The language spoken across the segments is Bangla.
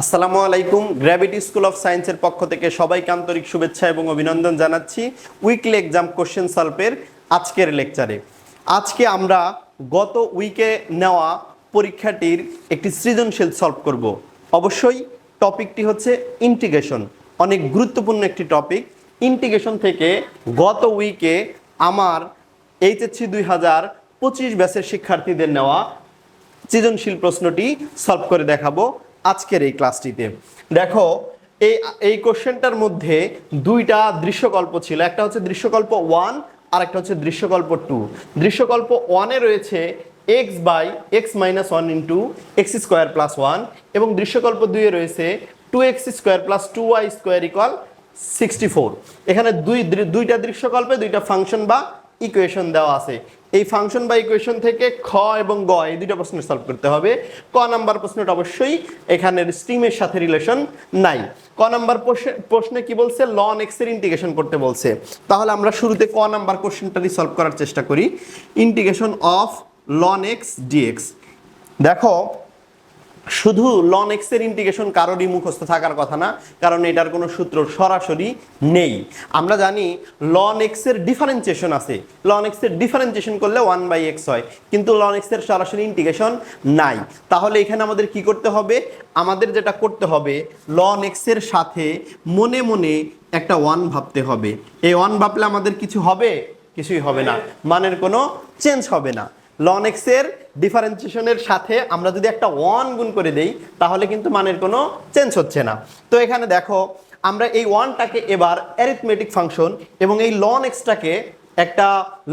আসসালামু আলাইকুম। গ্র্যাভিটি স্কুল অফ সায়েন্সের পক্ষ থেকে সবাইকে আন্তরিক শুভেচ্ছা এবং অভিনন্দন জানাচ্ছি উইকলি এক্সাম কোশ্চেন সলভের আজকের লেকচারে আজকে আমরা গত উইকে নেওয়া পরীক্ষাটির একটি সৃজনশীল সলভ করব। অবশ্যই টপিকটি হচ্ছে ইন্টিগ্রেশন অনেক গুরুত্বপূর্ণ একটি টপিক ইন্টিগ্রেশন থেকে গত উইকে আমার এইচএসসি দুই হাজার পঁচিশ ব্যাচের শিক্ষার্থীদের নেওয়া সৃজনশীল প্রশ্নটি সলভ করে দেখাবো। আজকের এই ক্লাসটিতে। দেখো, এই এই কোশ্চেনটার মধ্যে দুইটা দৃশ্যকল্প ছিল। একটা হচ্ছে দৃশ্যকল্প ওয়ান আর একটা হচ্ছে দৃশ্যকল্প টু। দৃশ্যকল্প ওয়ানে রয়েছে x by x minus one into x square plus one এবং দৃশ্যকল্প দুইয়ে রয়েছে two x square plus two y square equal sixty four এখানে দুই, দুইটা দৃশ্যকল্পে দুইটা ফাংশন বা ইকুয়েশন দেওয়া আছে। এই ফাংশন বা ইকুয়েশন থেকে খ এবং গ এই দুইটা প্রশ্ন সলভ করতে হবে। ক নাম্বার প্রশ্নটা অবশ্যই এখানের স্ট্রিমের সাথে রিলেশন নাই। ক নাম্বার প্রশ্নে- কি বলছে? লন এক্সের ইন্টিগ্রেশন করতে বলছে। তাহলে আমরা শুরুতে ক নাম্বার কোশ্চেনটাই সলভ করার চেষ্টা করি। Integration of ln x dx দেখো শুধু লন এক্সের ইন্টিগ্রেশন কারোরই মুখস্থ থাকার কথা না, কারণ এটার কোনো সূত্র সরাসরি নেই। আমরা জানি লন এক্সের ডিফারেন্সিয়েশন আছে। লন এক্সের ডিফারেন্সিয়েশন করলে ওয়ান বাই এক্স হয়, কিন্তু লন এক্সের সরাসরি ইন্টিগ্রেশন নাই। তাহলে এখানে আমাদের কি করতে হবে? আমাদের যেটা করতে হবে লন এক্সের সাথে মনে মনে একটা ওয়ান ভাবতে হবে। এই ওয়ান ভাবলে আমাদের কিছু হবে? কিছুই হবে না। মানের কোনো চেঞ্জ হবে না। লন এক্সের ডিফারেন্সিয়েশনের সাথে আমরা যদি একটা ওয়ান গুণ করে দেই, তাহলে কিন্তু মানের কোনো চেঞ্জ হচ্ছে না। তো এখানে দেখো, আমরা এই ওয়ানটাকে এবার অ্যারিথমেটিক ফাংশন এবং এই লন এক্সটাকে একটা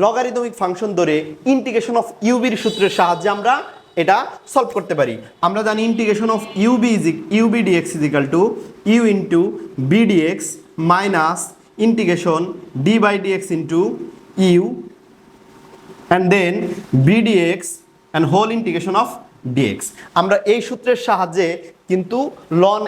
লগারিদমিক ফাংশন ধরে ইন্টিগ্রেশন অফ ইউবির সূত্রের সাহায্যে আমরা এটা সলভ করতে পারি। আমরা জানি integration of uv is uv dx is equal to u into v dx minus integration d by dx into u and then bdx and whole integration of dx আমরা এই সূত্রের সাহায্যে কিন্তু লন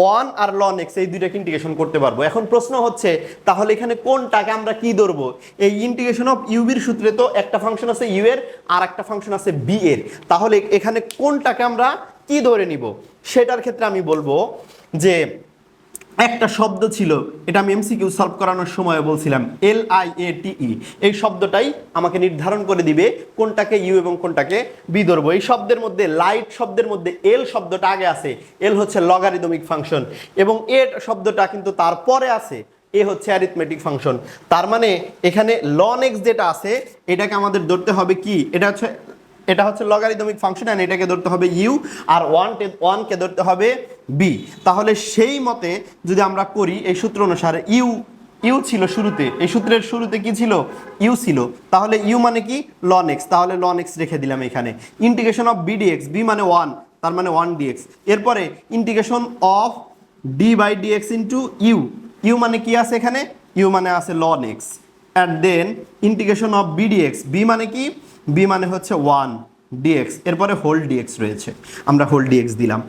ওয়ান আর লন এক্স এই দুইটাকে ইন্টিগ্রেশন করতে পারব। এখন প্রশ্ন হচ্ছে, তাহলে এখানে কোনটাকে আমরা কি ধরবো? এই ইন্টিগ্রেশন অফ ইউবির সূত্রে তো একটা ফাংশন আছে ইউ এর, আর একটা ফাংশন আছে বি এর। তাহলে এখানে কোনটাকে আমরা কি ধরে নিব? সেটার ক্ষেত্রে আমি বলব যে একটা শব্দ ছিল, এটা আমি এমসিকিউ সলভ করানোর সময় বলছিলাম এল আই এ টি ই এই শব্দটাই আমাকে নির্ধারণ করে দিবে কোনটাকে ইউ এবং কোনটাকে বি ধরবো। এই শব্দের মধ্যে লাইট শব্দের মধ্যে এল শব্দটা আগে আছে। এল হচ্ছে লগারিদমিক ফাংশন এবং এ শব্দটা কিন্তু তারপরে আছে। এ হচ্ছে অ্যারিথমেটিক ফাংশন তার মানে এখানে লন এক্স যেটা আছে, এটাকে আমাদের ধরতে হবে কি? এটা হচ্ছে এটা হচ্ছে লগারিদমিক ফাংশন অ্যান্ড এটাকে ধরতে হবে ইউ আর ওয়ান ওয়ানকে ধরতে হবে বি তাহলে সেই মতে যদি আমরা করি, এই সূত্র অনুসারে ইউ ইউ ছিল শুরুতে। এই সূত্রের শুরুতে কি ছিল? ইউ ছিল। তাহলে ইউ মানে কি? লন এক্স তাহলে লন এক্স রেখে দিলাম এখানে। Integration of v dx v মানে ওয়ান তার মানে ওয়ান ডিএক্স এরপরে integration of d by dx into u u মানে কি আছে এখানে? ইউ মানে আছে ln x and then integration of v dx v মানে কি? বি মানে হচ্ছে ওয়ান ডিএক্স এরপরে হোল ডিএক্স রয়েছে। আমরা হোল ডিএক্স দিলাম।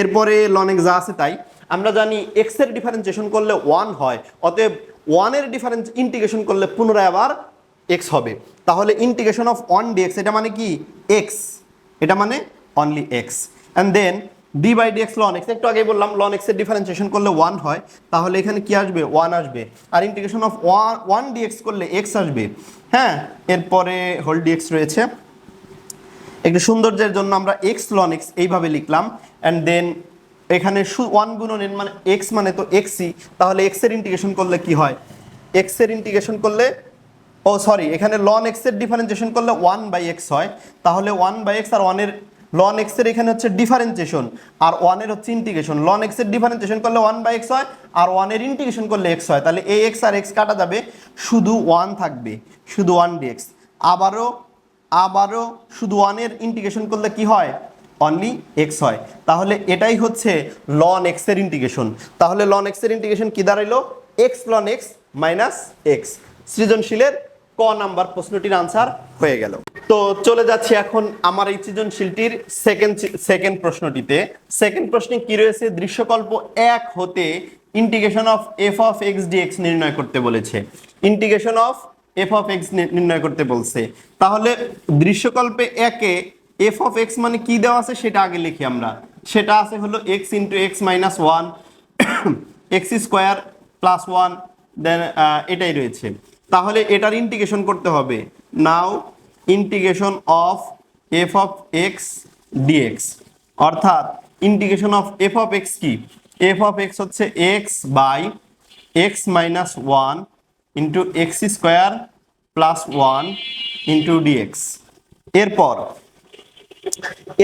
এরপরে লন এক্স যা আছে তাই। আমরা জানি এক্সের ডিফারেন্সিয়েশন করলে ওয়ান হয়, অতএব ওয়ানের ডিফারেন্স ইন্টিগ্রেশন করলে পুনরায় আবার এক্স হবে। তাহলে ইন্টিগ্রেশন অফ ওয়ান ডিএক্স এটা মানে কি? এক্স এটা মানে only x and then d by d x ln x একটু আগে বললাম লন এক্সের ডিফারেন্সিয়েশন করলে ওয়ান হয়, তাহলে এখানে কি আসবে? ওয়ান আসবে। আর integration of one one dx করলে এক্স আসবে। হ্যাঁ এরপরে হোল ডিএক্স রয়েছে। একটু সৌন্দর্যের জন্য আমরা এক্স লন এক্স এইভাবে লিখলাম অ্যান্ড দেন এখানে ওয়ান গুণনের মানে এক্স মানে তো এক্সই তাহলে এক্সের ইন্টিগ্রেশন করলে কি হয়? এক্সের ইন্টিগ্রেশন করলে, ও সরি এখানে লন এক্সের ডিফারেন্সিয়েশন করলে ওয়ান বাই এক্স হয়। তাহলে ওয়ান বাই এক্স আর ওয়ানের লন এক্সের এখানে হচ্ছে ডিফারেন্সিয়েশন আর ওয়ানের হচ্ছে ইন্টিগ্রেশন লন এক্সের ডিফারেন্সিয়েশন করলে ওয়ান বাই এক্স হয় আর ওয়ানের ইন্টিগ্রেশন করলে এক্স হয়। তাহলে এ এক্স আর এক্স কাটা যাবে, শুধু ওয়ান থাকবে, শুধু ওয়ান ডিএক্স আবারও আবারও শুধু ওয়ানের ইন্টিগ্রেশন করলে কি হয়? অনলি এক্স হয়। তাহলে এটাই হচ্ছে লন এক্সের ইন্টিগ্রেশন তাহলে লন এক্সের ইন্টিগ্রেশন কি দাঁড়াইলো? X ln x minus x সৃজনশীলের ক নাম্বার প্রশ্নটির আনসার হয়ে গেল। তো চলে যাচ্ছি এখন আমার এই সৃজনশীলটির সেকেন্ড সেকেন্ড প্রশ্নটিতে। সেকেন্ড প্রশ্নে কি রয়েছে? দৃশ্যকল্প এক হতে integration of f of x dx নির্ণয় করতে বলেছে। Integration of f of x নির্ণয় করতে বলছে। তাহলে দৃশ্যকল্পে একে এফ অফ এক্স মানে কি দেওয়া আছে সেটা আগে লিখি আমরা। সেটা আছে হলো x into x minus one x square plus one then এটাই রয়েছে। তাহলে এটার ইন্টিগ্রেশন করতে হবে। Now integration of f of x dx অর্থাৎ integration of f of x কি? এফ অফ এক্স হচ্ছে x by x minus one into x square plus one into dx এরপর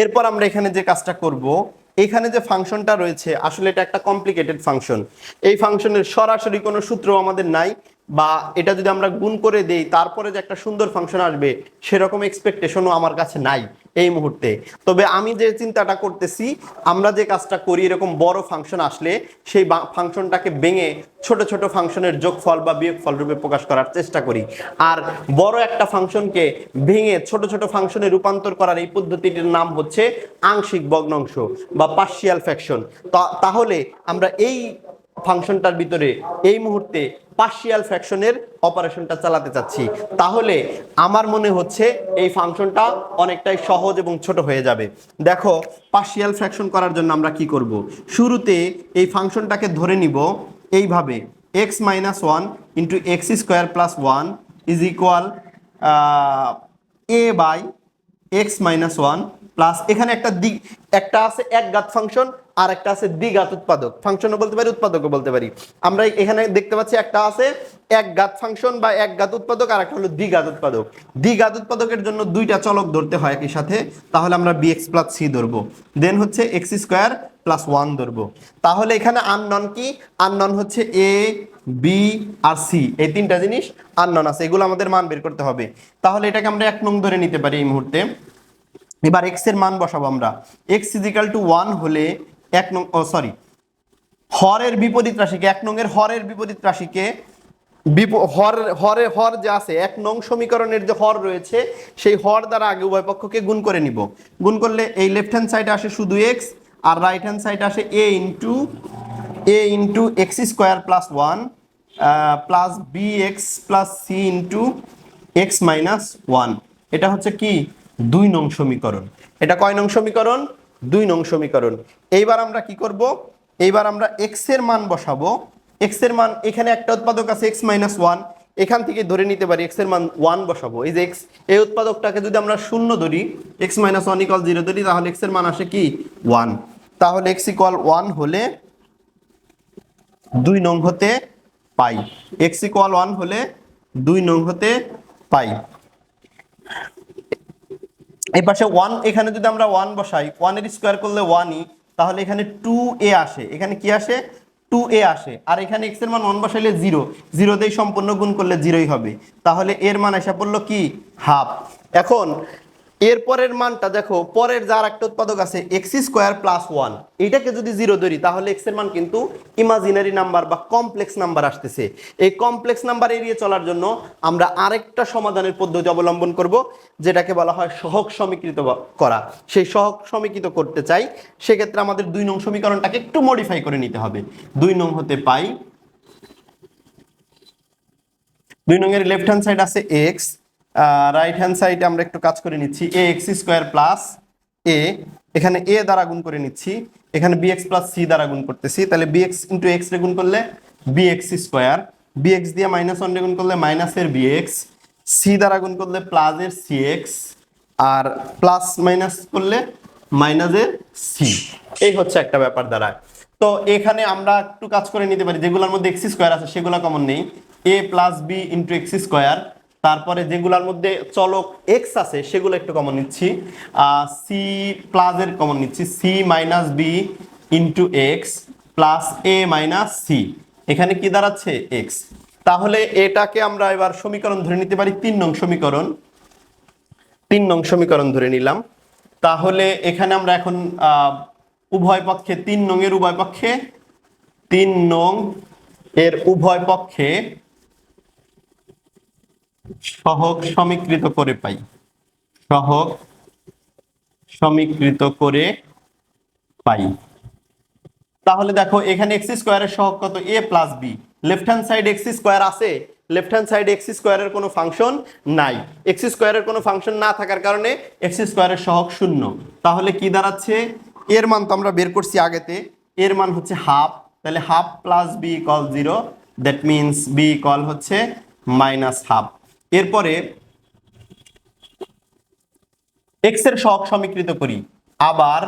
এরপর আমরা এখানে যে কাজটা করব, এখানে যে ফাংশনটা রয়েছে, আসলে এটা একটা কমপ্লিকেটেড ফাংশন এই ফাংশনের সরাসরি কোনো সূত্র আমাদের নাই। বা এটা যদি আমরা গুণ করে দেই, তারপরে যে একটা সুন্দর ফাংশন আসবে, সেরকম এক্সপেকটেশনও আমার কাছে নাই এই মুহূর্তে। তবে আমি যে চিন্তাটা করতেছি, আমরা যে কাজটা করি, এরকম বড় ফাংশন আসলে সেই ফাংশনটাকে ভেঙে ছোট ছোট ফাংশনের যোগফল বা বিয়োগফল রূপে প্রকাশ করার চেষ্টা করি। আর বড় একটা ফাংশনকে ভেঙে ছোট ছোট ফাংশনে রূপান্তর করার এই পদ্ধতিটির নাম হচ্ছে আংশিক ভগ্নাংশ বা পার্শিয়াল ফ্যাকশন তাহলে আমরা এই ফাংশনটার ভিতরে এই মুহূর্তে পার্শিয়াল ফ্র্যাকশনের অপারেশনটা চালাতে চাচ্ছি। তাহলে আমার মনে হচ্ছে এই ফাংশনটা অনেকটাই সহজ এবং ছোট হয়ে যাবে। দেখো পার্শিয়াল ফ্র্যাকশন করার জন্য আমরা কি করব? শুরুতে এই ফাংশনটাকে ধরে নিব এইভাবে x minus one into x square plus one is equal a by x minus one plus এখানে একটা দিক একটা আছে এক গাত ফাংশন আর একটা আছে দ্বিঘাত উৎপাদক। ফাংশনও বলতে পারি, উৎপাদকও বলতে পারি। আমরা এখানে দেখতে পাচ্ছি একটা আছে এক গাত ফাংশন বা এক গাত উৎপাদক, আর একটা হলো দ্বিঘাত উৎপাদক। দ্বিঘাত উৎপাদকের জন্য দুইটা চলক ধরতে হয় একই সাথে, তাহলে আমরা বি এক্স প্লাস সি ধরবো। দেন হচ্ছে এক্স স্কোয়ার প্লাস ওয়ান ধরবো। তাহলে এখানে আননন কি? আননন হচ্ছে এ বি আর সি, এই তিনটা জিনিস আননন আছে, এগুলো আমাদের মান বের করতে হবে। তাহলে এটাকে আমরা এক নং ধরে নিতে পারি এই মুহূর্তে। এবার এক্সের মান বসাবো আমরা। এক্স ইজিক্যাল টু ওয়ান হলে এক নং, ও সরি হরের বিপরীত রাশিকে, এক নং এর হরের বিপরীত রাশিকে হর, হরে, হর যে আছে, এক নং সমীকরণের যে হর রয়েছে, সেই হর দ্বারা আগে উভয় পক্ষকে গুণ করে নিব। গুণ করলে এই লেফট হ্যান্ড সাইডে আসে শুধু এক্স আর রাইট হ্যান্ড সাইডে আসে a into a into x square plus one plus b x plus c into x minus one এটা হচ্ছে কি? দুই নং সমীকরণ। এটা কয় নং সমীকরণ? দুই নং সমীকরণ। এইবার আমরা কি করব? এইবার আমরা এক্সের মান বসাবো। এক্সের মান, এখানে একটা উৎপাদক আছে এক্স মাইনাস ওয়ান এখান থেকে ধরে নিতে পারি এক্সের মান ওয়ান বসাবো। এই যে এক্স এই উৎপাদকটাকে যদি আমরা শূন্য ধরি x minus one equal zero ধরি, তাহলে এক্সের মান আসে কি? ওয়ান তাহলে এক্স ইকুয়াল ওয়ান হলে দুই নং হতে পাই। এক্স ইকুয়াল ওয়ান হলে দুই নং হতে পাই। এই পাশে ওয়ান এখানে যদি আমরা ওয়ান বসাই ওয়ানের স্কোয়ার করলে ওয়ানই তাহলে এখানে টু এ আসে। এখানে কি আসে? টু এ আসে। আর এখানে এক্সের মান ওয়ান বসাইলে জিরো জিরো দিয়ে সম্পূর্ণ গুণ করলে জিরোই হবে। তাহলে এর মান এসে পড়ল কি? হাফ এখন এর পরের মানটা দেখো, পরের যার একটা উৎপাদক আছে এক্স স্কোয়ার প্লাস ওয়ান এটাকে যদি জিরো ধরি, তাহলে এক্সের মান কিন্তু ইমাজিনারি নাম্বার বা কমপ্লেক্স নাম্বার আসতেছে। এই কমপ্লেক্স নাম্বার এড়িয়ে চলার জন্য আমরা আরেকটা সমাধানের পদ্ধতি অবলম্বন করব, যেটাকে বলা হয় সহক সমীকৃত করা। সেই সহক সমীকৃত করতে চাই, সেক্ষেত্রে আমাদের দুই নং সমীকরণটাকে একটু মডিফাই করে নিতে হবে। দুই নং হতে পাই, দুই নং এর লেফট হ্যান্ড সাইড আছে এক্স রাইট হ্যান্ড সাইডে আমরা একটু কাজ করে নিচ্ছি a x square plus a এখানে এ দ্বারা গুণ করে নিচ্ছি, এখানে বি এক্স প্লাস সি দ্বারা গুণ করতেছি, তাহলে বি এক্স ইন্টু এক্স রে গুণ করলে b x square b x দিয়ে মাইনাস ওয়ান রে গুণ করলে মাইনাসের বি এক্স সি দ্বারা গুণ করলে প্লাসের সি এক্স আর প্লাস মাইনাস করলে মাইনাসের সি এই হচ্ছে একটা ব্যাপার দাঁড়ায় তো এখানে আমরা একটু কাজ করে নিতে পারি, যেগুলোর মধ্যে এক্স স্কোয়ার আছে, সেগুলো কমন নেই। A plus b into x square তারপরে যেগুলোর মধ্যে চলক এক্স আছে, সেগুলো একটু কমন নিচ্ছি। সি প্লাসের কমন নিচ্ছি। C minus b into x plus a minus c এখানে কি দাঁড়াচ্ছে? এক্স তাহলে এটাকে আমরা এবার সমীকরণ ধরে নিতে পারি। তিন নং সমীকরণ। তিন নং সমীকরণ ধরে নিলাম। তাহলে এখানে আমরা এখন উভয় পক্ষে, তিন নং এর উভয় পক্ষে, তিন নং এর উভয় পক্ষে সহগ সমীকৃত করে পাই। সহগ সমীকৃত করে পাই। তাহলে দেখো, এখানে এক্স স্কোয়ারের সহগ কত? A plus b left hand side x square আছে লেফট হ্যান্ড সাইড এক্স স্কোয়ারের কোনো ফাংশন নাই। এক্স স্কোয়ারের কোনো ফাংশন না থাকার কারণে এক্স স্কোয়ারের সহগ শূন্য। তাহলে কি দাঁড়াচ্ছে? এর মান তো আমরা বের করছি আগেতে। এর মান হচ্ছে হাফ তাহলে half plus b equal zero that means b equal হচ্ছে মাইনাস হাফ এরপরে এক্সের সহগ সমীকৃত করি। আবার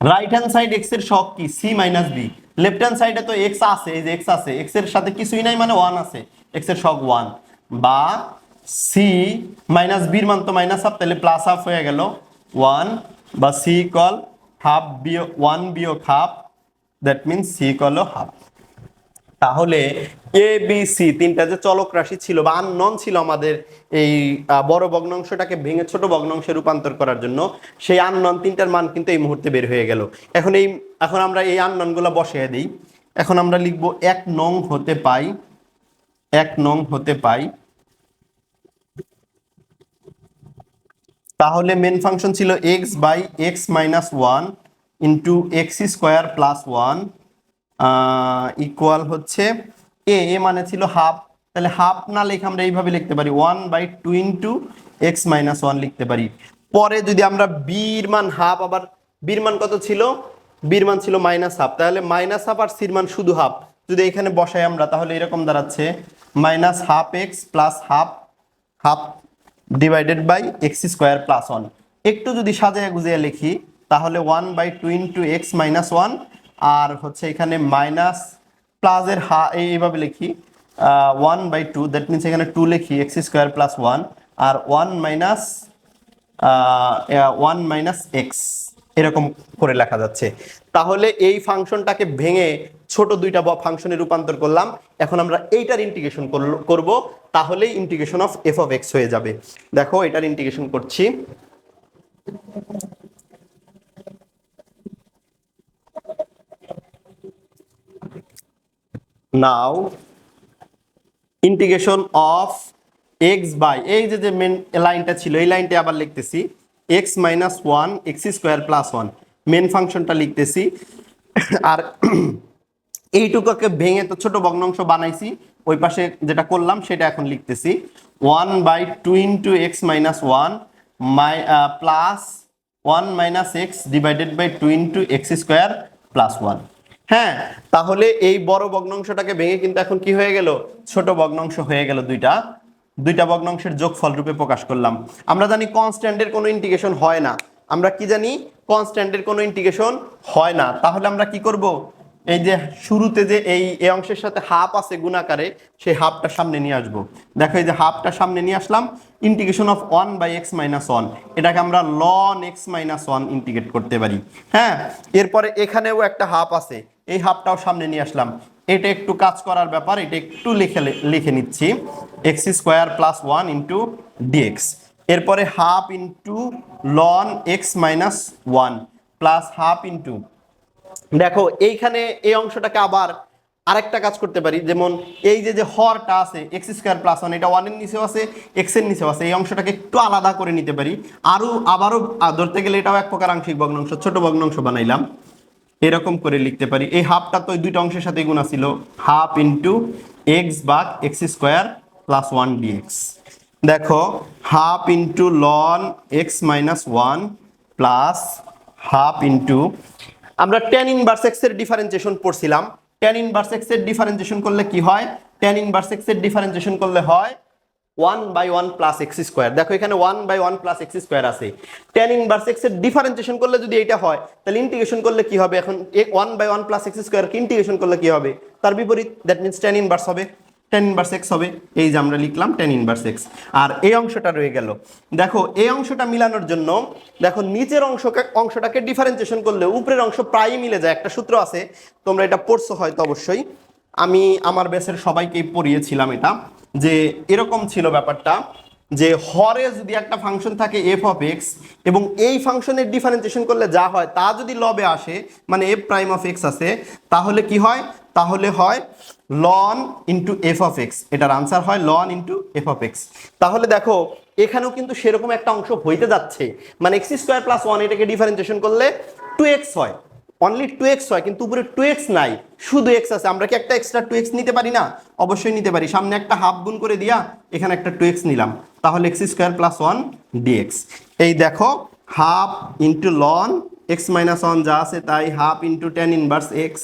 রাইট হ্যান্ড সাইড এক্সের সহগ কি? C minus b left hand সাইডে তো এক্স আছে, এই যে এক্স আছে এক্সের সাথে কিছুই নাই মানে ওয়ান আছে। এক্সের সহগ ওয়ান বা সি মাইনাস বির মান তো মাইনাস হাফ তাহলে প্লাস হাফ হয়ে গেল ওয়ান বা সি কল হাফ বিয়োগ ওয়ান বিয়োগ half that means c equal half তাহলে এ বি সি তিনটা যে চলক রাশি ছিল বা আননন ছিল আমাদের এই বড় ভগ্নাংশটাকে ভেঙে ছোট ভগ্নাংশে রূপান্তর করার জন্য, সেই আননন তিনটার মান কিন্তু এই মুহূর্তে বের হয়ে গেল। এখন এই, এখন আমরা এই আনননগুলো বসিয়ে দিই। এখন আমরা লিখব এক নং হতে পাই, এক নং হতে পাই। তাহলে মেন ফাংশন ছিল x by x minus one into x square plus one equal হচ্ছে এ এ মানে ছিল হাফ তাহলে হাফ না লিখে আমরা এইভাবে লিখতে পারি। One by two into x minus one লিখতে পারি। পরে যদি আমরা বির মান হাফ আবার বির মান কত ছিল? বির মান ছিল মাইনাস হাফ তাহলে মাইনাস হাফ আর সির মান শুধু হাফ যদি এখানে বসাই আমরা, তাহলে এরকম দাঁড়াচ্ছে। Minus half x plus half half divided by x square plus one একটু যদি সাজায় গুজিয়ে লিখি, তাহলে one by two into x minus one আর হচ্ছে এখানে মাইনাস প্লাসের হা এইভাবে লিখি one by two that means এখানে টু লিখি এক্স স্কোয়ার প্লাস ওয়ান আর one minus one minus x এরকম করে লেখা যাচ্ছে। তাহলে এই ফাংশনটাকে ভেঙে ছোট দুইটা ফাংশনে রূপান্তর করলাম, এখন আমরা এইটার ইন্টিগ্রেশন করব, তাহলেই integration of f of x হয়ে যাবে। দেখো, এটার ইন্টিগ্রেশন করছি। Now integration of x by এই যে যে মেন লাইনটা ছিল, এই লাইনটা আবার লিখতেছি x minus one x square plus one main ফাংশনটা লিখতেছি। আর এইটুকুকে ভেঙে তো ছোট ভগ্নাংশ বানাইছি, ওই পাশে যেটা করলাম, সেটা এখন লিখতেছি। One by two into x minus one my plus one minus x divided by two into x square plus one হ্যাঁ তাহলে এই বড় ভগ্নাংশটাকে ভেঙে কিন্তু এখন কি হয়ে গেল? ছোট ভগ্নাংশ হয়ে গেল দুইটা। দুইটা ভগ্নাংশের যোগফল রূপে প্রকাশ করলাম। আমরা জানি কনস্ট্যান্টের কোনো ইন্টিগ্রেশন হয় না। আমরা কি জানি? কনস্ট্যান্টের কোনো ইন্টিগ্রেশন হয় না। তাহলে আমরা কি করব? এই যে শুরুতে যে এই এই অংশের সাথে হাফ আছে গুণাকারে, সেই হাফটা সামনে নিয়ে আসব। দেখো এই যে হাফটা সামনে নিয়ে আসলাম। Integration of one by x minus one. এটাকে আমরা ln x minus one integrate করতে পারি। হ্যাঁ এরপরে এখানেও একটা হাফ আছে। এই হাফটাও সামনে নিয়ে আসলাম। এটা একটু কাজ করার ব্যাপার, এটা একটু লিখে লিখে নিচ্ছি। X square plus one into dx. এরপরে half into ln x minus one plus half into. দেখো, এইখানে এই অংশটাকে আবার আরেকটা কাজ করতে পারি। যেমন এই যে যে হরটা আছে, এক্স স্কোয়ার প্লাস ওয়ান, এটা ওয়ানের নিচেও আছে এক্সের নিচেও আছে। এই অংশটাকে একটু আলাদা করে নিতে পারি। আরও, আবারও ধরতে গেলে এটাও এক প্রকার আংশিক ভগ্নাংশ, ছোট ভগ্নাংশ বানাইলাম। এরকম করে লিখতে পারি। এই হাফটা তো দুইটা অংশের সাথে গুণা ছিল হাফ ইন্টু এক্স বাক x square plus one dx দেখো half into ln x minus one plus half into আমরা টেন ইনভার্স এক্সের ডিফারেন্সিয়েশন পড়ছিলাম। টেন ইনভার্স এক্সের ডিফারেন্সিয়েশন করলে কি হয়? টেন ইনভার্স এক্সের ডিফারেন্সিয়েশন করলে হয় one by one plus x square. দেখো এখানে one by one plus x square আছে। টেন ইনভার্স এক্সের ডিফারেন্সিয়েশন করলে যদি এটা হয়, তাহলে ইন্টিগ্রেশন করলে কি হবে? এখন one by one plus x square integration করলে কি হবে? তার বিপরীত দ্যাট মিনস টেন ইনভার্স হবে। টেন ইনভার্স এক্স হবে। এই যে আমরা লিখলাম টেন ইনভার্স এক্স। আর এই অংশটা রয়ে গেল। দেখো, এই অংশটা মিলানোর জন্য, দেখো নিচের অংশকে, অংশটাকে ডিফারেন্সিয়েশন করলে উপরের অংশ প্রায় মিলে যায়। একটা সূত্র আছে, তোমরা এটা পড়ছো হয়তো অবশ্যই। আমি আমার বেসের সবাইকেই পড়িয়েছিলাম এটা। যে এরকম ছিল ব্যাপারটা যে হরে যদি একটা ফাংশন থাকে এফ অফ এক্স এবং এই ফাংশনের ডিফারেন্সিয়েশন করলে যা হয় তা যদি লবে আসে মানে এফ প্রাইম অফ এক্স আছে তাহলে কি হয়? তাহলে হয় ln into f of x এটার আনসার হয় ln into f of x তাহলে দেখো, এখানেও কিন্তু সেরকম একটা অংশ হইতে যাচ্ছে। মানে এক্স স্কোয়ার প্লাস ওয়ান এটাকে ডিফারেন্সিয়েশন করলে টু এক্স হয়। অনলি টু এক্স হয়, কিন্তু উপরে টু এক্স নাই। শুধু এক্স আছে, আমরা কি একটা এক্সট্রা টু এক্স নিতে পারি না? অবশ্যই নিতে পারি। সামনে একটা হাফ গুণ করে দিয়া এখানে একটা টু এক্স নিলাম। তাহলে x square plus one dx এই দেখো half into ln x minus one যা আছে তাই half into tan inverse x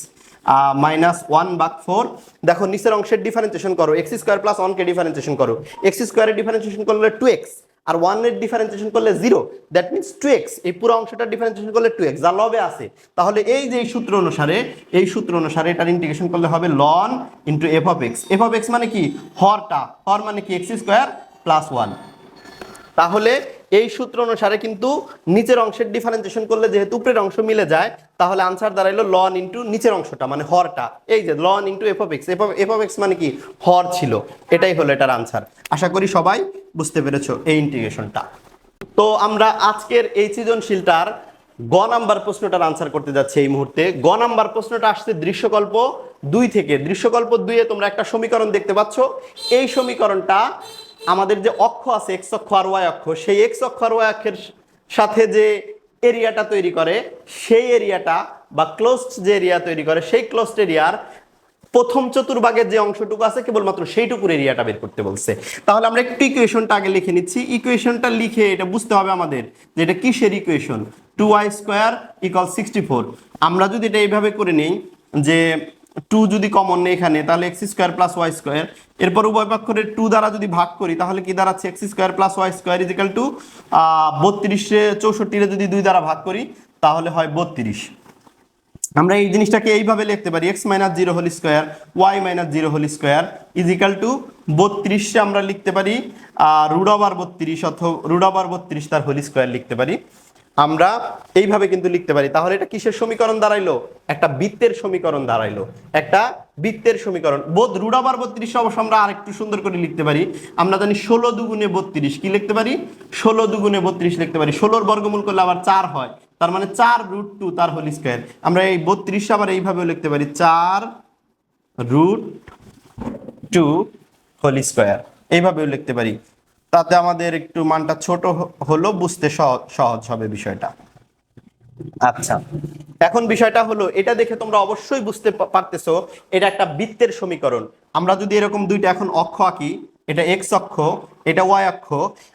minus one বাক ফোর দেখো, নিচের অংশের ডিফারেন্সিয়েশন করো। এক্স স্কোয়ার প্লাস ওয়ানকে ডিফারেন্সিয়েশন করো। এক্স স্কোয়ারের ডিফারেন্সিয়েশন করলে টু এক্স আর ওয়ানের ডিফারেন্সিয়েশন করলে zero that means two x এই পুরো অংশটা ডিফারেন্সিয়েশন করলে টু এক্স যা লবে আছে। তাহলে এই যে এই সূত্র অনুসারে, এই সূত্র অনুসারে এটার ইন্টিগ্রেশন করলে হবে ln into f of x f of x মানে কি? হরটা। হর মানে কি? এক্স স্কোয়ার প্লাস ওয়ান তাহলে এই সূত্র অনুসারে কিন্তু নিচের অংশের ডিফারেন্সিয়েশন করলে যেহেতু উপরের অংশ মিলে যায়, তাহলে আনসার দাঁড়াইলো লন ইন্টু নিচের অংশটা মানে হরটা। এই যে ln into f x f x মানে কি? হর ছিল। এটাই হলো এটার আনসার আশা করি সবাই বুঝতে পেরেছ এই ইন্টিগ্রেশনটা তো আমরা আজকের এই সৃজনশীলটার গ নাম্বার প্রশ্নটার আনসার করতে যাচ্ছি এই মুহূর্তে। গ নাম্বার প্রশ্নটা আসছে দৃশ্যকল্প দুই থেকে। দৃশ্যকল্প দুইয়ে তোমরা একটা সমীকরণ দেখতে পাচ্ছ। এই সমীকরণটা আমাদের যে অক্ষ আছে এক্স অক্ষ আর ওয়াই অক্ষ, সেই এক্স অক্ষ আর ওয়াই অক্ষের সাথে যে এরিয়াটা তৈরি করে, সেই এরিয়াটা বা ক্লোজড যে এরিয়া তৈরি করে, সেই ক্লোজড এরিয়ার প্রথম চতুর্ভাগের যে অংশটুকু আছে, কেবলমাত্র সেইটুকুর এরিয়াটা বের করতে বলছে। তাহলে আমরা একটু ইকুয়েশনটা আগে লিখে নিচ্ছি। ইকুয়েশনটা লিখে এটা বুঝতে হবে আমাদের যে এটা কিসের equation two y square equal sixty four আমরা যদি এটা এইভাবে করে নিই যে টু যদি কমন নেই এখানে, তাহলে x square plus y square এরপর উভয় পক্ষের টু দ্বারা যদি ভাগ করি, তাহলে কি দাঁড়াচ্ছে? X square plus y square is equal to বত্রিশে, চৌষট্টিরে যদি দুই দ্বারা ভাগ করি, তাহলে হয় বত্রিশ। আমরা এই জিনিসটাকে এইভাবে লিখতে পারি x minus zero whole square y minus zero whole square is equal to বত্রিশে আমরা লিখতে পারি রুড ওভার বত্রিশ অথবা রুড ওভার বত্রিশ তার হোল স্কোয়ার লিখতে পারি। আমরা এইভাবে কিন্তু লিখতে পারি। তাহলে এটা কিসের সমীকরণ দাঁড়াইলো? একটা বৃত্তের সমীকরণ দাঁড়াইলো। একটা বৃত্তের সমীকরণ। বোধ রুড ওভার বত্রিশ অবশ্য আমরা আরেকটু সুন্দর করে লিখতে পারি। আমরা জানি ষোলো দুগুণে বত্রিশ। কি লিখতে পারি? ষোলো দুগুণে বত্রিশ লিখতে পারি। ষোলোর বর্গমূল করলে আবার চার হয়। তার মানে চার রুট টু তার হোল স্কোয়ার। আমরা এই বত্রিশ আবার এইভাবেও লিখতে পারি। চার রুট টু হোল স্কোয়ার। এইভাবেও লিখতে পারি। তাতে আমাদের একটু মানটা ছোট হলো বুঝতে সহ- সহজ হবে বিষয়টা। আচ্ছা। এখন বিষয়টা হলো এটা দেখে তোমরা অবশ্যই বুঝতে পারতেছো এটা একটা বৃত্তের সমীকরণ। আমরা যদি এরকম দুইটা এখন অক্ষ আঁকি এটা এক্স অক্ষ এটা ওয়াই অক্ষ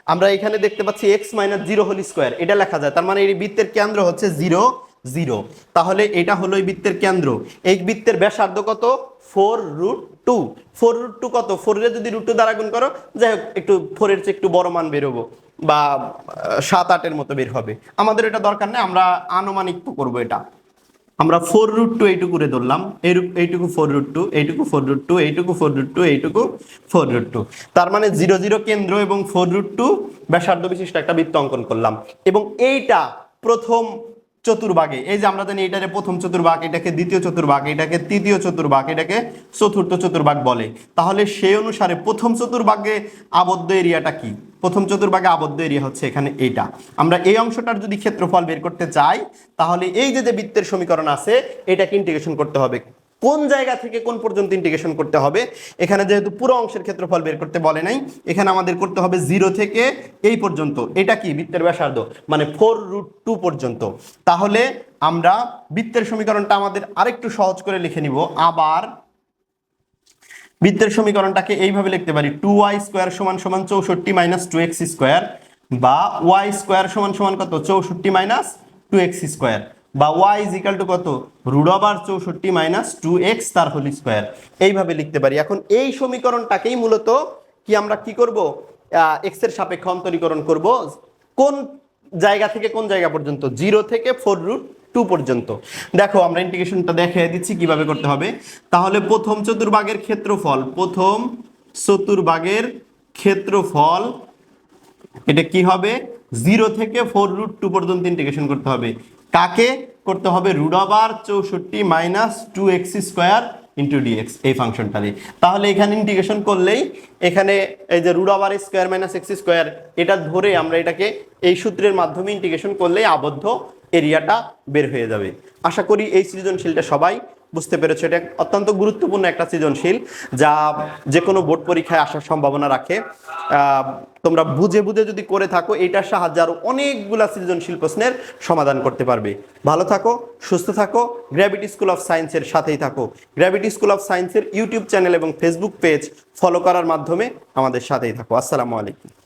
আমরা এখানে দেখতে পাচ্ছি x minus zero whole square এটা লেখা যায়। তার মানে এই বৃত্তের কেন্দ্র হচ্ছে জিরো জিরো। তাহলে এটা হলো এই বৃত্তের কেন্দ্র। এই বৃত্তের ব্যাসার্ধ কত? Four root two. Four root two কত? ফোরের যদি রুট টু দ্বারা গুণ করো, যাই হোক, একটু ফোরের চেয়ে একটু বড় মান বেরোবো বা সাত আটের মতো বের হবে। আমাদের এটা দরকার নেই, আমরা আনুমানিক করব এটা। আমরা ফোর রুট টু এইটুকু করে ধরলাম। এইটুকু ফোর রুট টু, এইটুকু ফোর রুট টু, এইটুকু ফোর রুট টু, এইটুকু ফোর রুট টু। তার মানে জিরো জিরো কেন্দ্র এবং ফোর রুট টু ব্যাসার্ধ বিশিষ্ট একটা বৃত্ত অঙ্কন করলাম। এবং এইটা প্রথম চতুর্ভাগে। এই যে আমরা জানি এটাকে প্রথম চতুর্ভাগ, এটাকে দ্বিতীয় চতুর্ভাগ, এটাকে তৃতীয় চতুর্ভাগ, এটাকে চতুর্থ চতুর্ভাগ বলে। তাহলে সেই অনুসারে প্রথম চতুর্ভাগে আবদ্ধ এরিয়াটা কি? প্রথম চতুর্ভাগে আবদ্ধ এরিয়া হচ্ছে এখানে এইটা। আমরা এই অংশটার যদি ক্ষেত্রফল বের করতে চাই, তাহলে এই যে যে বৃত্তের সমীকরণ আছে, এটাকে ইন্টিগ্রেশন করতে হবে। কোন জায়গা থেকে কোন পর্যন্ত ইন্টিগ্রেশন করতে হবে? এখানে যেহেতু পুরো অংশের ক্ষেত্রফল বের করতে বলে নাই, এখানে আমাদের করতে হবে জিরো থেকে এই পর্যন্ত। এটা কি? বৃত্তের ব্যাসার্ধ মানে ফোর রুট টু পর্যন্ত। তাহলে আমরা বৃত্তের সমীকরণটা আমাদের আরেকটু সহজ করে লিখে নিব। আবার বৃত্তের সমীকরণটাকে এইভাবে লিখতে পারি টু ওয়াই স্কোয়ার সমান সমান চৌষট্টি মাইনাস টু এক্স স্কোয়ার বা ওয়াই স্কোয়ার সমান সমান কত? চৌষট্টি মাইনাস টু এক্স স্কোয়ার বা ওয়াই ইজ ইকাল টু কত? রুট ওভার চৌষট্টি মাইনাস টু এক্স তার হোল স্কোয়ার এইভাবে লিখতে পারি। এখন এই সমীকরণটাকেই মূলত কি আমরা কি করব? এক্সের সাপেক্ষে অন্তরীকরণ করব। কোন জায়গা থেকে কোন জায়গা পর্যন্ত? জিরো থেকে ফোর রুট টু পর্যন্ত। দেখো, আমরা ইন্টিগ্রেশনটা দেখে দিচ্ছি, কীভাবে করতে হবে। তাহলে প্রথম চতুর্ভাগের ক্ষেত্রফল, প্রথম চতুর্ভাগের ক্ষেত্রফল, এটা কি হবে? জিরো থেকে ফোর রুট টু পর্যন্ত ইন্টিগ্রেশন করতে হবে। কাকে করতে হবে? রুট ওভার চৌষট্টি minus two x square into dx এই দিয়ে তাহলে এখানে ইন্টিগ্রেশন করলেই এখানে এই যে root over square minus x square, এটা ধরে আমরা এটাকে এই সূত্রের মাধ্যমে ইন্টিগ্রেশন করলেই আবদ্ধ এরিয়াটা বের হয়ে যাবে। আশা করি এই সৃজনশীলটা সবাই বুঝতে পেরেছ, এটা অত্যন্ত গুরুত্বপূর্ণ একটা সৃজনশীল যা যে কোনো বোর্ড পরীক্ষায় আসার সম্ভাবনা রাখে। তোমরা বুঝে বুঝে যদি করে থাকো, এটার সাহায্যে আরও অনেকগুলা সৃজনশীল প্রশ্নের সমাধান করতে পারবে। ভালো থাকো, সুস্থ থাকো গ্র্যাভিটি স্কুল অফ সায়েন্সের সাথেই থাকো। গ্র্যাভিটি স্কুল অফ সায়েন্সের ইউটিউব চ্যানেল এবং ফেসবুক পেজ ফলো করার মাধ্যমে আমাদের সাথেই থাকো। আসসালামু আলাইকুম।